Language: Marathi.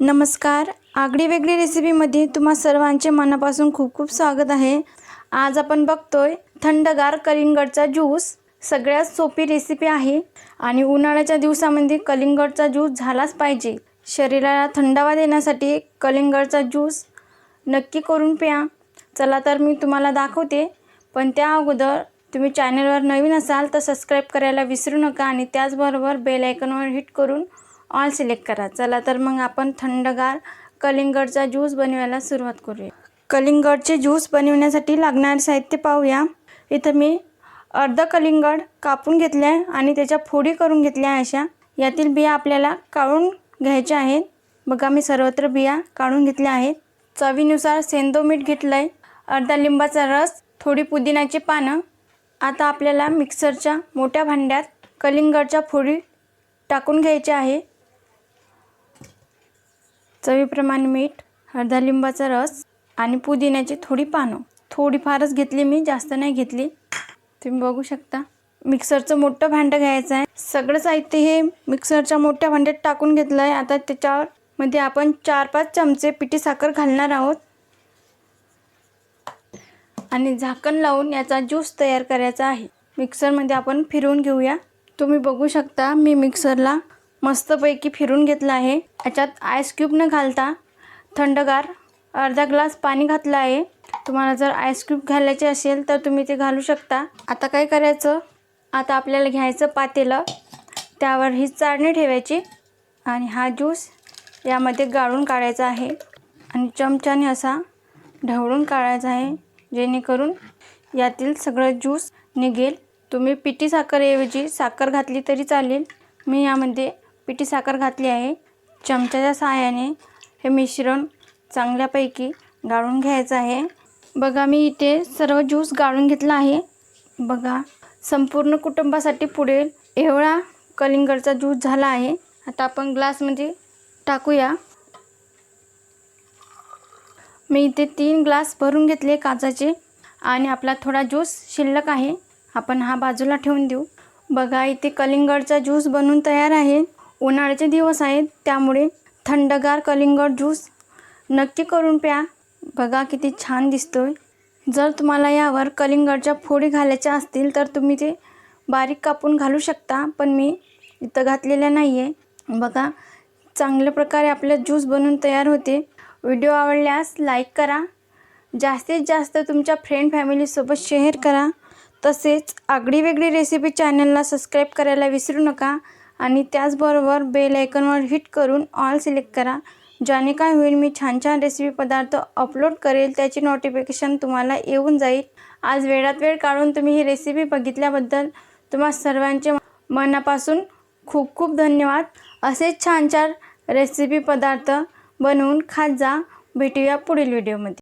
नमस्कार. आगळी वेगळी रेसिपीमध्ये तुम्हा सर्वांचे मनापासून खूप खूप स्वागत आहे. आज आपण बघतोय थंडगार कलिंगडचा ज्यूस सगळ्यात सोपी रेसिपी आहे आणि उन्हाळ्याच्या दिवसामध्ये कलिंगडचा ज्यूस झालाच पाहिजे. शरीराला थंडावा देण्यासाठी कलिंगडचा ज्यूस नक्की करून प्या. चला तर मी तुम्हाला दाखवते. पण त्या अगोदर तुम्ही चॅनलवर नवीन असाल तर सबस्क्राईब करायला विसरू नका आणि त्याचबरोबर बेल आयकॉनवर हिट करून ऑल सिलेक्ट करा. चला तर मग आपण थंडगार कलिंगडचा ज्यूस बनवायला सुरुवात करूया. कलिंगडचे ज्यूस बनवण्यासाठी लागणारे साहित्य पाहूया. इथं मी अर्ध कलिंगड कापून घेतले आहे आणि त्याच्या फोडी करून घेतल्या अशा. यातील बिया आपल्याला काढून घ्यायच्या आहेत. बघा मी सर्वत्र बिया काढून घेतल्या आहेत. चवीनुसार सेंदो मीठ घेतलं आहे अर्धा लिंबाचा रस थोडी पुदिन्याची पानं. आता आपल्याला मिक्सरच्या मोठ्या भांड्यात कलिंगडच्या फोडी टाकून घ्यायच्या आहे. चवीप्रमाणे मीठ हळदा लिंबाचा रस आणि पुदिन्याची थोडी पानं. थोडीफारच घेतली मी जास्त नाही घेतली. तुम्ही बघू शकता. मिक्सरचं मोठं भांडं घ्यायचं आहे. सगळं साहित्य हे मिक्सरच्या मोठ्या भांड्यात टाकून घेतलं आहे. आता त्याच्यावर मध्ये आपण चार पाच चमचे पिठी साखर घालणार आहोत. आणि झाकण लावून याचा ज्यूस तयार करायचा आहे. मिक्सरमध्ये आपण फिरवून घेऊया. तुम्ही बघू शकता मी मिक्सरला मस्तपैकी फिरून घेतलं आहे. याच्यात आईस क्यूब न घालता थंडगार अर्धा ग्लास पाणी घातलं आहे. तुम्हाला जर आईस क्यूब घालायचे असेल तर तुम्ही ते घालू शकता. आता काय करायचं? आता आपल्याला घ्यायचं पातेलं. त्यावर ही चाळणी ठेवायची आणि हा ज्यूस यामध्ये गाळून काढायचा आहे. आणि चमच्याने असा ढवळून काढायचा आहे जेणेकरून यातील सगळं ज्यूस निघेल. तुम्ही पिठी साखरऐवजी साखर घातली तरी चालेल. मी यामध्ये पिठी साखर घातली आहे. चमच्याच्या सहाय्याने हे मिश्रण चांगल्यापैकी गाळून घ्यायचं आहे. बघा मी इथे सर्व ज्यूस गाळून घेतला आहे. बघा संपूर्ण कुटुंबासाठी पुढे एवढा कलिंगडचा ज्यूस झाला आहे. आता आपण ग्लासमध्ये टाकूया. मी इथे तीन ग्लास भरून घेतले काचाचे आणि आपला थोडा ज्यूस शिल्लक आहे. आपण हा बाजूला ठेवून देऊ. बघा इथे कलिंगडचा ज्यूस बनून तयार आहे. उन्हाळ्याचे दिवस आहेत त्यामुळे थंडगार कलिंगड ज्यूस नक्की करून प्या. बघा किती छान दिसतोय. जर तुम्हाला यावर कलिंगडच्या फोडी घालायच्या असतील तर तुम्ही ते बारीक कापून घालू शकता पण मी इथं घातलेल्या नाही आहे बघा चांगल्या प्रकारे आपलं ज्यूस बनवून तयार होते. व्हिडिओ आवडल्यास लाईक करा. जास्तीत जास्त तुमच्या फ्रेंड फॅमिलीसोबत शेअर करा. तसेच आगळीवेगळी रेसिपी चॅनलला सबस्क्राईब करायला विसरू नका. आणि त्याचबरोबर बेल आयकॉनवर हिट करून ऑल सिलेक्ट करा. ज्याने काय होईल मी छान छान रेसिपी पदार्थ अपलोड करेल त्याची नोटिफिकेशन तुम्हाला येऊन जाईल. आज वेळात वेळ काढून तुम्ही ही रेसिपी बघितल्याबद्दल तुम्हा सर्वांचे मनापासून खूप खूप धन्यवाद. असेच छान छान रेसिपी पदार्थ बनवून खात जा. भेटूया पुढील व्हिडिओमध्ये